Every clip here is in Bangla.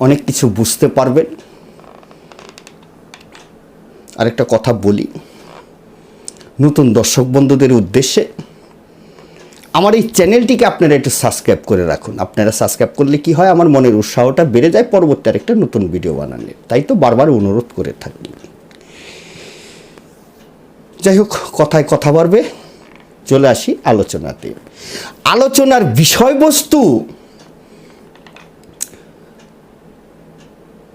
অনেক কিছু বুঝতে পারবেন আরেকটা কথা বলি। নতুন দর্শক বন্ধুদের উদ্দেশ্যে আমার এই চ্যানেলটিকে আপনারা একটু সাবস্ক্রাইব করে রাখুন। আপনারা সাবস্ক্রাইব করলে কি হয়? আমার মনের উৎসাহটা বেড়ে যায়। পরবর্তী আরেকটা নতুন ভিডিও বানানোর তাই তো বারবার অনুরোধ করে থাকি। যাই হোক, কথায় কথা বাড়বে। চলে আসি আলোচনাতে। আলোচনার বিষয়বস্তু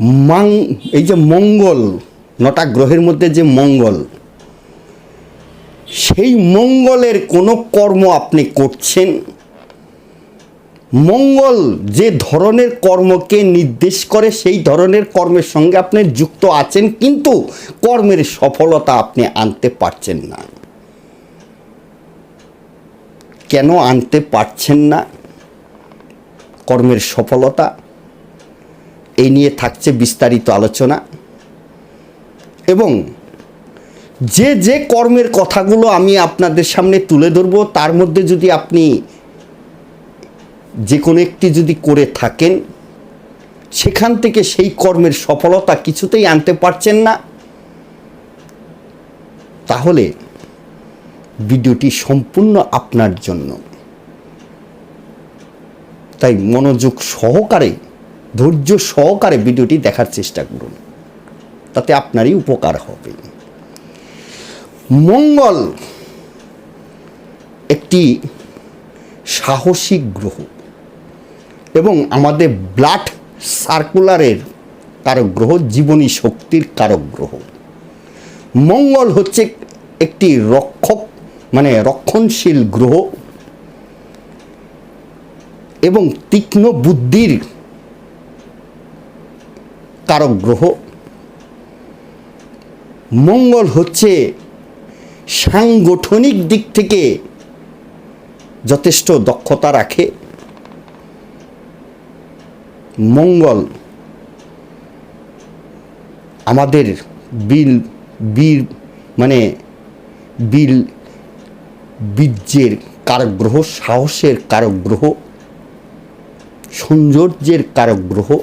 মাং, এই যে মঙ্গল, নটা গ্রহের মধ্যে যে মঙ্গল, সেই মঙ্গলের কোনো কর্ম আপনি করছেন? মঙ্গল যে ধরনের কর্মকে নির্দেশ করে, সেই ধরনের কর্মের সঙ্গে আপনি যুক্ত আছেন, কিন্তু কর্মের সফলতা আপনি আনতে পারছেন না। কেন আনতে পারছেন না? কর্মের সফলতা? এই নিয়ে থাকছে বিস্তারিত আলোচনা। এবং যে যে কর্মের কথাগুলো আমি আপনাদের সামনে তুলে ধরবো, তার মধ্যে যদি আপনি যে কোনো একটি যদি করে থাকেন, সেখান থেকে সেই কর্মের সফলতা কিছুতেই আনতে পারছেন না। তাহলে ভিডিওটি সম্পূর্ণ আপনার জন্য। তাই মনোযোগ সহকারে ধৈর্য সহকারে ভিডিওটি দেখার চেষ্টা করুন। তাতে আপনারই উপকার হবে। মঙ্গল একটি সাহসিক গ্রহ এবং আমাদের ব্লাড সার্কুলারের কারক গ্রহ, জীবনী শক্তির কারক গ্রহ। মঙ্গল হচ্ছে একটি রক্ষক মানে রক্ষণশীল গ্রহ এবং তীক্ষ্ণ বুদ্ধির কারক গ্রহ। মঙ্গল হচ্ছে সাংগঠনিক দিক থেকে যথেষ্ট দক্ষতা রাখে। মঙ্গল আমাদের বিল বীর মানে বিল, বীর্যের কারক গ্রহ, সাহসের কারক গ্রহ, সৌন্দর্যের কারক গ্রহ।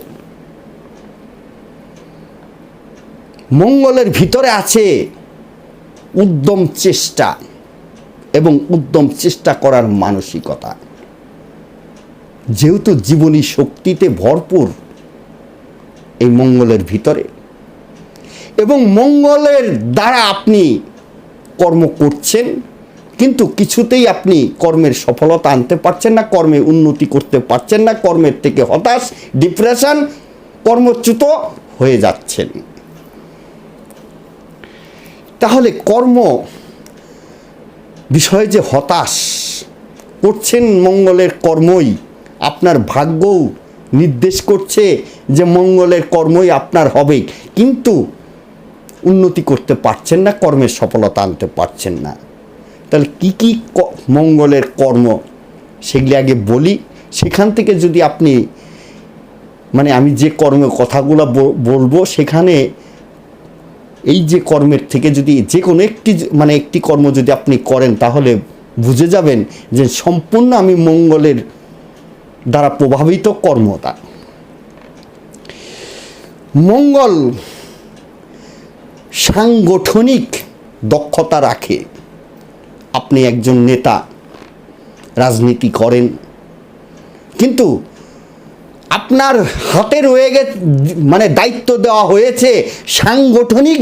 মঙ্গলের ভিতরে আছে উদ্যম চেষ্টা এবং উদ্যম চেষ্টা করার মানসিকতা। যেহেতু জীবনী শক্তিতে ভরপুর এই মঙ্গলের ভিতরে এবং মঙ্গলের দ্বারা আপনি কর্ম করছেন, কিন্তু কিছুতেই আপনি কর্মের সফলতা আনতে পারছেন না, কর্মে উন্নতি করতে পারছেন না, কর্মের থেকে হতাশ, ডিপ্রেশন, কর্মচ্যুত হয়ে যাচ্ছেন। তাহলে কর্ম বিষয়ে যে হতাশ, করছেন মঙ্গলের কর্মই আপনার ভাগ্যও নির্দেশ করছে যে মঙ্গলের কর্মই আপনার হবে, কিন্তু উন্নতি করতে পারছেন না, কর্মের সফলতা আনতে পারছেন না। তাহলে কি কি মঙ্গলের কর্ম সেগুলি আগে বলি, সেখান থেকে যদি আপনি মানে আমি যে কর্মের কথাগুলো বলব, সেখানে এই যে কর্মের থেকে যদি যে কোনো একটি মানে একটি কর্ম যদি আপনি করেন, তাহলে বুঝে যাবেন যে সম্পূর্ণ আমি মঙ্গলের দ্বারা প্রভাবিত কর্মতা মঙ্গল সাংগঠনিক দক্ষতা রাখে। আপনি একজন নেতা, রাজনীতি করেন, কিন্তু আপনার হাতে রয়ে গে মানে দায়িত্ব দেওয়া হয়েছে সাংগঠনিক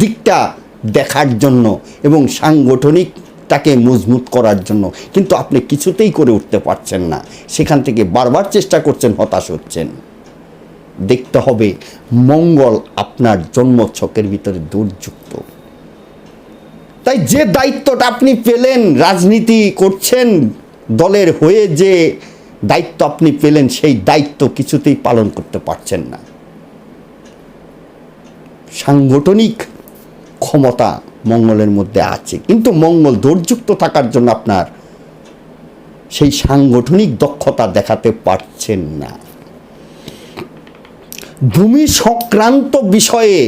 দিকটা দেখার জন্য এবং সাংগঠনিকটাকে মজবুত করার জন্য। কিন্তু আপনি কিছুতেই করে উঠতে পারছেন না। সেখান থেকে বারবার চেষ্টা করছেন, হতাশ হচ্ছেন। দেখতে হবে, মঙ্গল আপনার জন্মছকের ভিতরে দুর্যুক্ত। তাই যে দায়িত্বটা আপনি পেলেন, রাজনীতি করছেন, দলের হয়ে যে দায়িত্ব আপনি পেলেন, সেই দায়িত্ব কিছুতেই পালন করতে পারছেন না। সাংগঠনিক ক্ষমতা মঙ্গলের মধ্যে আছে, কিন্তু মঙ্গল দৌর্যুক্ত থাকার জন্য আপনার সেই সাংগঠনিক দক্ষতা দেখাতে পারছেন না। ভূমি সংক্রান্ত বিষয়ে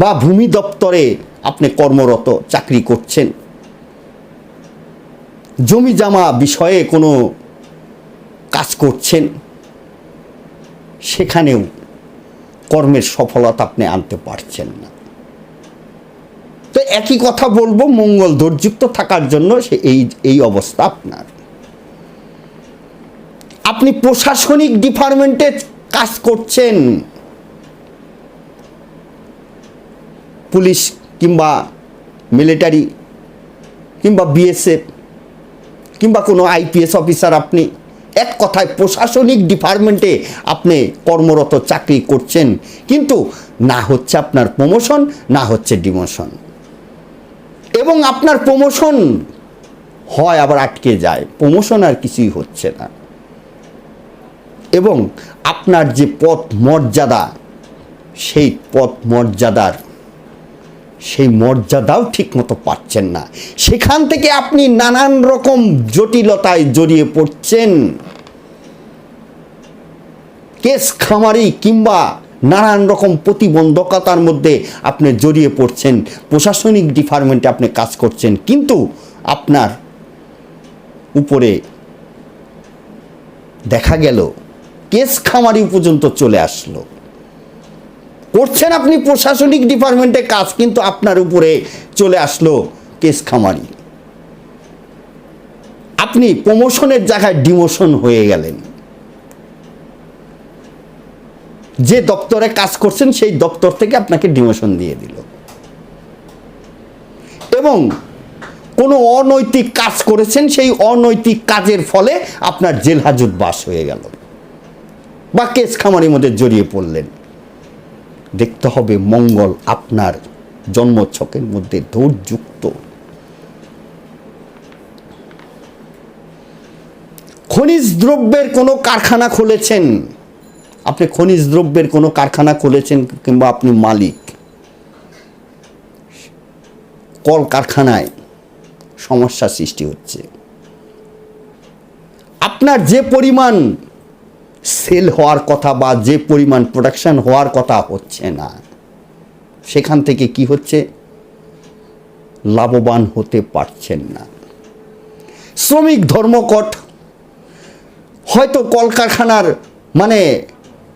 বা ভূমি দপ্তরে আপনি কর্মরত, চাকরি করছেন জমি জামা বিষয়ে কোনো কাজ করছেন? সেখানেও কর্মের সফলতা আপনি আনতে পারছেন না। তো একই কথা বলব, মঙ্গল দৌর্যুক্ত থাকার জন্য সে এই এই অবস্থা আপনার। আপনি প্রশাসনিক ডিপার্টমেন্টে কাজ করছেন। পুলিশ কিংবা মিলিটারি কিংবা বিএসএফ কিংবা কোনো আইপিএস অফিসার আপনি এক কথায় প্রশাসনিক ডিপার্টমেন্টে আপনি কর্মরত চাকরি করছেন। কিন্তু না হচ্ছে আপনার প্রমোশন না হচ্ছে ডিমোশন এবং আপনার প্রমোশন হয় আবার আটকে যায়। প্রমোশন আর কিছুই হচ্ছে না। এবং আপনার যে পথ মর্যাদা সেই পথ মর্যাদার সেই মর্যাদাও ঠিকমতো পাচ্ছেন না। সেখান থেকে আপনি নানান রকম জটিলতায় জড়িয়ে পড়ছেন। কেস খামারি কিংবা নানান রকম প্রতিবন্ধকতার মধ্যে আপনি জড়িয়ে পড়ছেন। প্রশাসনিক ডিপার্টমেন্টে আপনি কাজ করছেন। কিন্তু আপনার উপরে দেখা গেল, কেস খামারি পর্যন্ত চলে আসলো। করছেন আপনি প্রশাসনিক ডিপার্টমেন্টে কাজ, কিন্তু আপনার উপরে চলে আসলো কেস খামারি। আপনি প্রমোশনের জায়গায় ডিমোশন হয়ে গেলেন। যে দপ্তরে কাজ করছেন, সেই দপ্তর থেকে আপনাকে ডিমোশন দিয়ে দিল। এবং কোনো অনৈতিক কাজ করেছেন, সেই অনৈতিক কাজের ফলে আপনার জেল বাস হয়ে গেল। বা কেস খামারির মধ্যে জড়িয়ে পড়লেন। দেখতে হবে মঙ্গল আপনার জন্মছকের মধ্যে ধৈর্যুক্ত খনিজ দ্রব্যের কোনো কারখানা খুলেছেন? আপনি খনিজ দ্রব্যের কোনো কারখানা খুলেছেন কিংবা আপনি মালিক? কল কারখানায় সমস্যা সৃষ্টি হচ্ছে। আপনার যে পরিমাণ সেল হওয়ার কথা বা যে পরিমাণ প্রোডাকশন হওয়ার কথা হচ্ছে না। সেখান থেকে কি হচ্ছে? লাভবান হতে পারছেন না। শ্রমিক ধর্মকট, হয়তো কলকারখানার মানে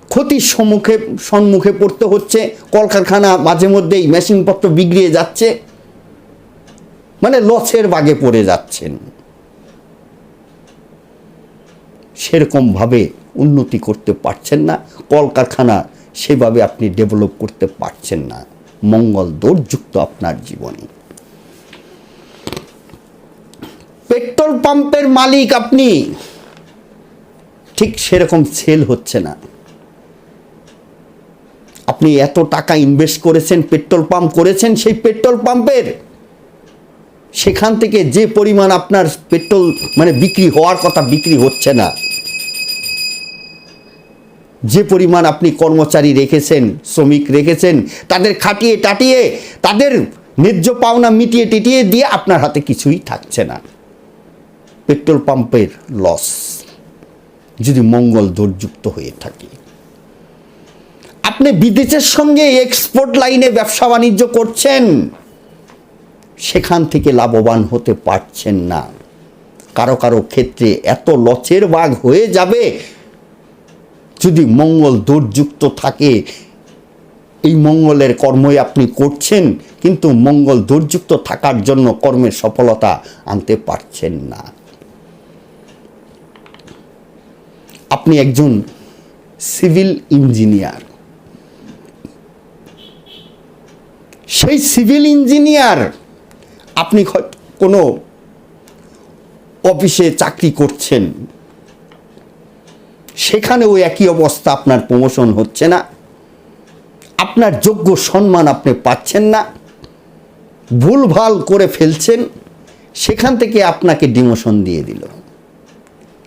ক্ষতির সম্মুখে সম্মুখে পড়তে হচ্ছে, কলকারখানা মাঝে মধ্যেই মেশিনপত্র বিগড়িয়ে যাচ্ছে মানে লসের বাগে পড়ে যাচ্ছেন। সেরকমভাবে উন্নতি করতে পারছেন না, কলকারখানা সেভাবে আপনি ডেভেলপ করতে পারছেন না। মঙ্গল দৌড়যুক্ত আপনার জীবনে। পেট্রোল পাম্পের মালিক আপনি, ঠিক সেরকম সেল হচ্ছে না। আপনি এত টাকা ইনভেস্ট করেছেন, পেট্রোল পাম্প করেছেন, সেই পেট্রোল পাম্পের। সেখান থেকে যে পরিমাণ আপনার পেট্রোল মানে বিক্রি হওয়ার কথা বিক্রি হচ্ছে না। যে পরিমাণ আপনি কর্মচারী রেখেছেন, শ্রমিক রেখেছেন, তাদের খাটিয়ে টাটিয়ে, তাদের ন্যায্য পাওনা মিটিয়ে টিটিয়ে দিয়ে আপনার হাতে কিছুই থাকছে না। পেট্রোল পাম্পের লস যদি মঙ্গল দৌর্যুক্ত হয়ে থাকে। আপনি বিদেশের সঙ্গে এক্সপোর্ট লাইনে ব্যবসা বাণিজ্য করছেন, সেখান থেকে লাভবান হতে পারছেন না। কারও কারও ক্ষেত্রে এত লচের বাঘ হয়ে যাবে যদি মঙ্গল দৌর্যুক্ত থাকে, এই মঙ্গলের কর্মই আপনি করছেন, কিন্তু মঙ্গল দৌর্যুক্ত থাকার জন্য কর্মের সফলতা আনতে পারছেন না। আপনি একজন সিভিল ইঞ্জিনিয়ার। সেই সিভিল ইঞ্জিনিয়ার, আপনি কোনো অফিসে চাকরি করছেন সেখানেও একই অবস্থা, আপনার প্রমোশন হচ্ছে না। আপনার যোগ্য সম্মান আপনি পাচ্ছেন না। ভুলভাল করে ফেলছেন, সেখান থেকে আপনাকে ডিমোশন দিয়ে দিল।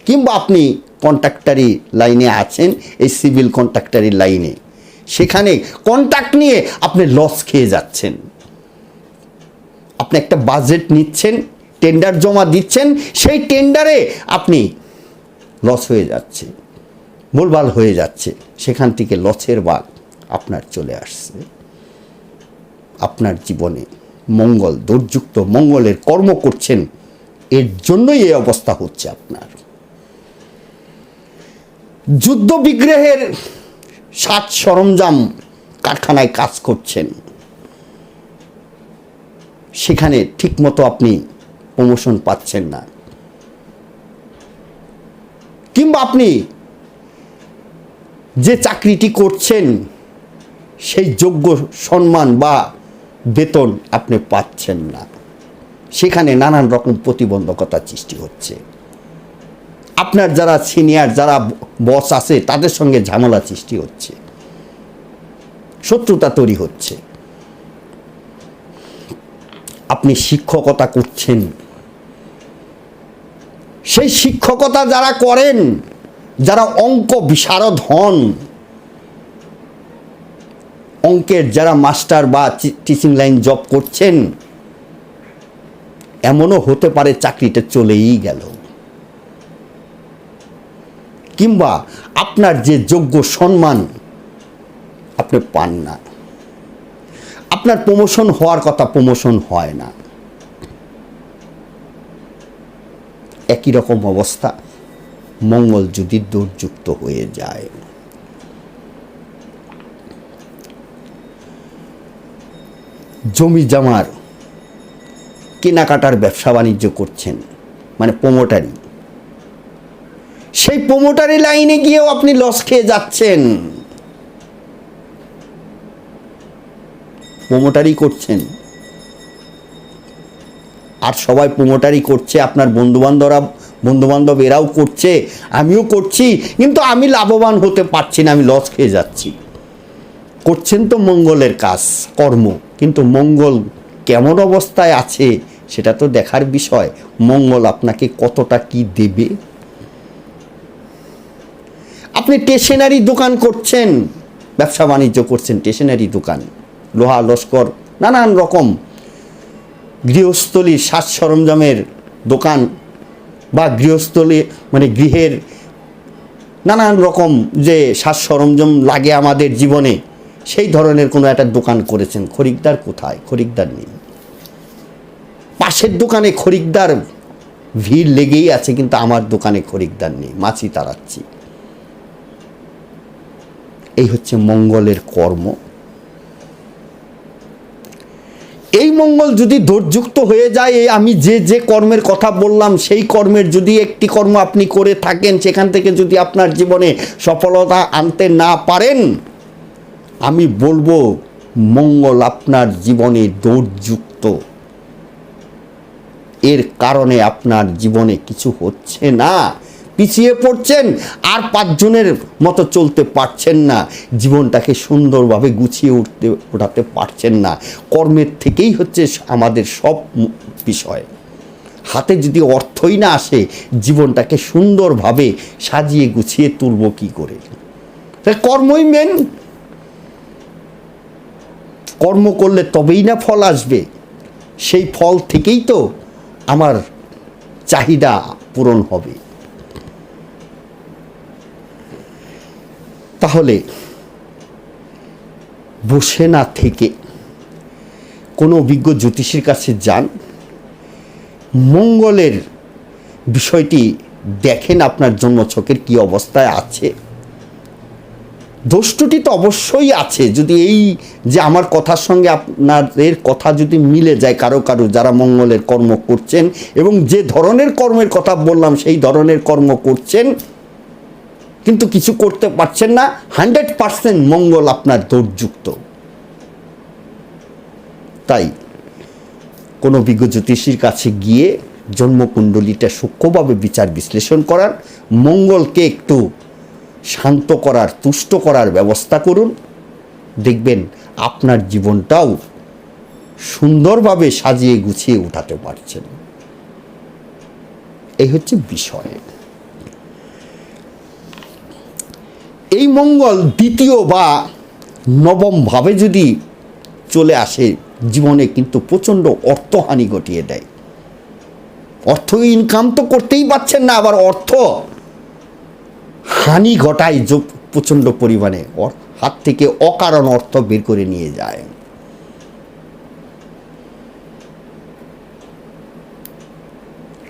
কিংবা আপনি কন্ট্রাক্টারি লাইনে আছেন, এই সিভিল কন্ট্রাক্টারি লাইনে সেখানে কন্ট্রাক্ট নিয়ে আপনি লস খেয়ে যাচ্ছেন। আপনি একটা বাজেট নিচ্ছেন টেন্ডার জমা দিচ্ছেন, সেই টেন্ডারে আপনি লস হয়ে যাচ্ছে ভুলভাল হয়ে যাচ্ছে, সেখান থেকে লসের বাঘ আপনার চলে আসছে। আপনার জীবনে মঙ্গল, দুর্যুক্ত মঙ্গলের কর্ম করছেন, এর জন্যই এই অবস্থা হচ্ছে আপনার। যুদ্ধ বিগ্রহের সাজ সরঞ্জাম কারখানায় কাজ করছেন। সেখানে ঠিকমতো আপনি প্রমোশন পাচ্ছেন না। কিংবা আপনি যে চাকরিটি করছেন, সেই যোগ্য সম্মান বা বেতন আপনি পাচ্ছেন না। সেখানে নানান রকম প্রতিবন্ধকতা সৃষ্টি হচ্ছে। আপনার যারা সিনিয়র, যারা বস আছে, তাদের সঙ্গে ঝামেলা সৃষ্টি হচ্ছে। শত্রুতা তৈরি হচ্ছে। আপনি শিক্ষকতা করছেন। সেই শিক্ষকতা যারা করেন যারা অঙ্ক বিশারদ হন, অঙ্কের যারা মাস্টার বা টিচিং লাইন জব করছেন, এমনও হতে পারে চাকরিটা চলেই গেল। কিংবা আপনার যে যোগ্য সম্মান, আপনি পান না। আপনার প্রমোশন হওয়ার কথা প্রমোশন হয় না। একই রকম অবস্থা। মঙ্গল যদি দুর্যুক্ত হয়ে যায়। জমি জামার, কেনাকাটার ব্যবসা বাণিজ্য করছেন মানে প্রমোটারি সেই প্রমোটারি লাইনে গিয়েও আপনি লস খেয়ে যাচ্ছেন। প্রমোটারি করছেন। আর সবাই প্রমোটারি করছে, আপনার বন্ধুবান্ধবরা বন্ধুবান্ধব এরাও করছে, আমিও করছি, কিন্তু আমি লাভবান হতে পারছি না, আমি লস খেয়ে যাচ্ছি। করছেন তো মঙ্গলের কাজ, কর্ম, কিন্তু মঙ্গল কেমন অবস্থায় আছে সেটা তো দেখার বিষয়, মঙ্গল আপনাকে কতটা কি দেবে? আপনি স্টেশনারি দোকান করছেন, ব্যবসা বাণিজ্য করছেন স্টেশনারি দোকান, লোহা, লস্কর, নানান রকম গৃহস্থলী, সাজ সরঞ্জামের দোকান বা গৃহস্থলী মানে গৃহের নানান রকম যে সাজ সরঞ্জাম লাগে আমাদের জীবনে, সেই ধরনের কোনো একটা দোকান করেছেন। খরিদ্দার কোথায়? খরিদ্দার নেই। পাশের দোকানে খরিদ্দার ভিড় লেগেই আছে, কিন্তু আমার দোকানে খরিদ্দার নেই। মাছি তাড়াচ্ছি। এই হচ্ছে মঙ্গলের কর্ম এই মঙ্গল যদি দোরযুক্ত হয়ে যায়, এই আমি যে যে কর্মের কথা বললাম, সেই কর্মের যদি একটি কর্ম আপনি করে থাকেন, সেখান থেকে যদি আপনার জীবনে সফলতা আনতে না পারেন, আমি বলব, মঙ্গল আপনার জীবনে দৌড়যুক্ত এর কারণে আপনার জীবনে কিছু হচ্ছে না। পিছিয়ে পড়ছেন আর পাঁচজনের মতো চলতে পারছেন না। জীবনটাকে সুন্দরভাবে গুছিয়ে উঠতে, ওঠাতে পারছেন না। কর্মের থেকেই হচ্ছে আমাদের সব বিষয়। হাতে যদি অর্থই না আসে, জীবনটাকে সুন্দরভাবে সাজিয়ে গুছিয়ে তুলব কি করে? কর্মই মেন কর্ম করলে তবেই না ফল আসবে। সেই ফল থেকেই তো আমার চাহিদা পূরণ হবে। তাহলে বসে না থেকে কোনো অভিজ্ঞ জ্যোতিষীর কাছে যান। মঙ্গলের বিষয়টি দেখেন আপনার জন্মছকের কি অবস্থায় আছে। দোষটুটি তো অবশ্যই আছে। যদি এই যে আমার কথার সঙ্গে আপনাদের কথা যদি মিলে যায় কারও কারও, যারা মঙ্গলের কর্ম করছেন এবং যে ধরনের কর্মের কথা বললাম, সেই ধরনের কর্ম করছেন কিন্তু কিছু করতে পারছেন না, হান্ড্রেড পারসেন্ট মঙ্গল আপনার দৌর্যুক্ত। তাই কোনো বিজ্ঞ জ্যোতিষীর কাছে গিয়ে জন্মকুণ্ডলীটা সূক্ষ্মভাবে বিচার বিশ্লেষণ করার, মঙ্গলকে একটু শান্ত করার, তুষ্ট করার ব্যবস্থা করুন। দেখবেন আপনার জীবনটাও সুন্দরভাবে সাজিয়ে গুছিয়ে উঠাতে পারছেন। এই হচ্ছে বিষয় এই মঙ্গল দ্বিতীয় বা নবম ভাবে যদি চলে আসে, জীবনে কিন্তু প্রচণ্ড অর্থহানি ঘটিয়ে দেয়। অর্থ ইনকাম তো করতেই পারছেন না, আবার অর্থ হানি ঘটায় জ- প্রচণ্ড পরিমাণে। হাত থেকে অকারণ অর্থ বের করে নিয়ে যায়।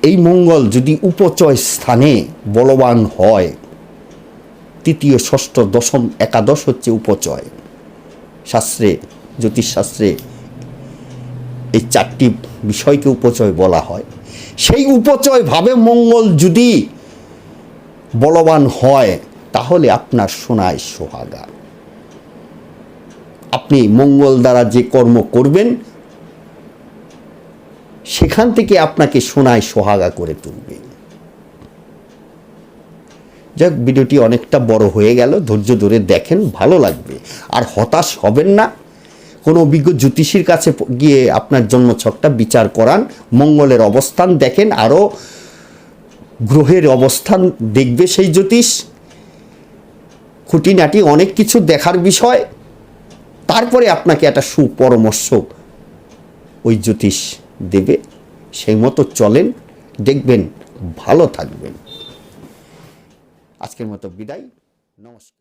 এই মঙ্গল যদি উপচয় স্থানে বলবান হয় তৃতীয়, ষষ্ঠ, দশম, একাদশ হচ্ছে উপচয়। শাস্ত্রে, জ্যোতিষশাস্ত্রে এই চারটি বিষয়কে উপচয় বলা হয়। সেই উপচয় ভাবে মঙ্গল যদি বলবান হয়, তাহলে আপনার সোনায় সোহাগা। আপনি মঙ্গল দ্বারা যে কর্ম করবেন, সেখান থেকে আপনাকে সোনায় সোহাগা করে তুলবে। যাক, ভিডিওটি অনেকটা বড় হয়ে গেল, ধৈর্য ধরে দেখেন, ভালো লাগবে। আর হতাশ হবেন না। কোনো অভিজ্ঞ জ্যোতিষীর কাছে গিয়ে আপনার জন্মছকটা বিচার করান, মঙ্গলের অবস্থান দেখেন, আরও গ্রহের অবস্থান দেখবে সেই জ্যোতিষ। খুঁটিনাটি অনেক কিছু দেখার বিষয়। তারপরে আপনাকে একটা সুপরামর্শ ওই জ্যোতিষ দেবে। সেই মতো চলেন, দেখবেন, ভালো থাকবেন। আজকের মতো বিদায় নমস্কার।